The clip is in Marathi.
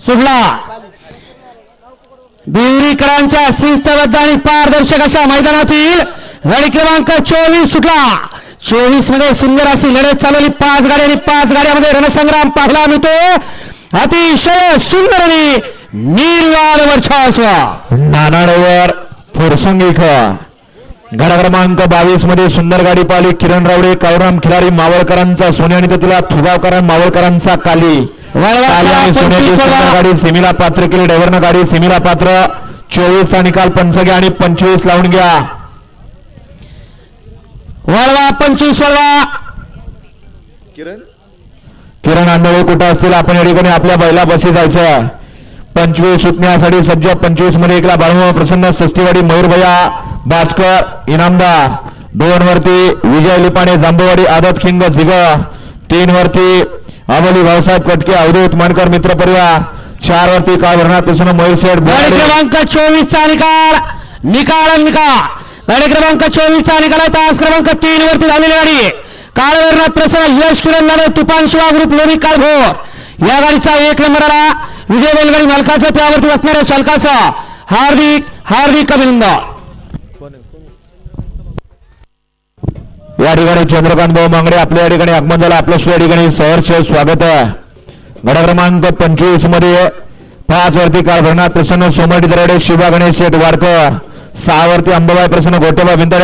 सुटला बिवरीकरांच्या शिस्तबद्ध आणि पारदर्शक अशा मैदानातील गाडी क्रमांक चोवीस सुटला. चोवीसमध्ये सुंदर अशी लढत चालवली. पाच गाडी आणि पाच गाड्यामध्ये रणसंग्राम पाहायला मिळतो अतिशय सुंदर आणि निर्वाद वर्चस्व नानाडवर फुरसंगीख गाडा क्रमांक बावीसमध्ये सुंदर गाडी पाहिली. किरण रावडे कावराम खिलारी मावळकरांचा सोने आणि तुला थुगावकर मावळकरांचा काली. सोन्याची सुंदर गाडी सेमीला पात्र केली. ड्रायव्हरनं गाडी सेमीला पात्र. चोवीसचा निकाल पंच घ्या आणि पंचवीस लावून घ्या. वळवा पंचवीस वळवा. किरण? आंधळे कुठं असतील? आपण या ठिकाणी आपल्या बैला बसी जायचं पंचवीस सुटण्यासाठी सज्ज पंचवीसमध्ये एकला बाळू प्रसन्न सस्तीवाडी मयूरभया. भास्कर इनामदार दोन वरती विजय लिपाणे जांबूवाडी आदत किंग झिग. तीन वरती अमोली भाऊसाहेब कटके अवधूत मानकर मित्र परिवार. चार वरती काळ भरणार कृष्ण मयूर शेठ गाडी क्रमांक चोवीस चा निकाल निकाल निकाल. गाडी क्रमांक चोवीस चा निकाल तास क्रमांक तीन वरती झालेली गाडी. काळ भरणार प्रसन्न यश किरण नाडे तुफान शिवा ग्रुप लोणी काळभोर या गाडीचा एक नंबर आला. विजय बैलगाडी मालकाचा त्यावरती बसणाऱ्या चालकाचा हार्दिक हार्दिक अभिनंदन. या ठिकाणी चंद्रकांत भाऊ मांगडे आपल्या या ठिकाणी आगमन झालं. आपलं सुद्धा ठिकाणी सहर्ष स्वागत आहे. गडा क्रमांक पंचवीसमध्ये पाच वरती काळ भरणार प्रसन्न सोमटी दरडे शिवा गणेश शेठ वाडकर सहा वरती अंबाबाई प्रसन्न गोटेबा भिंत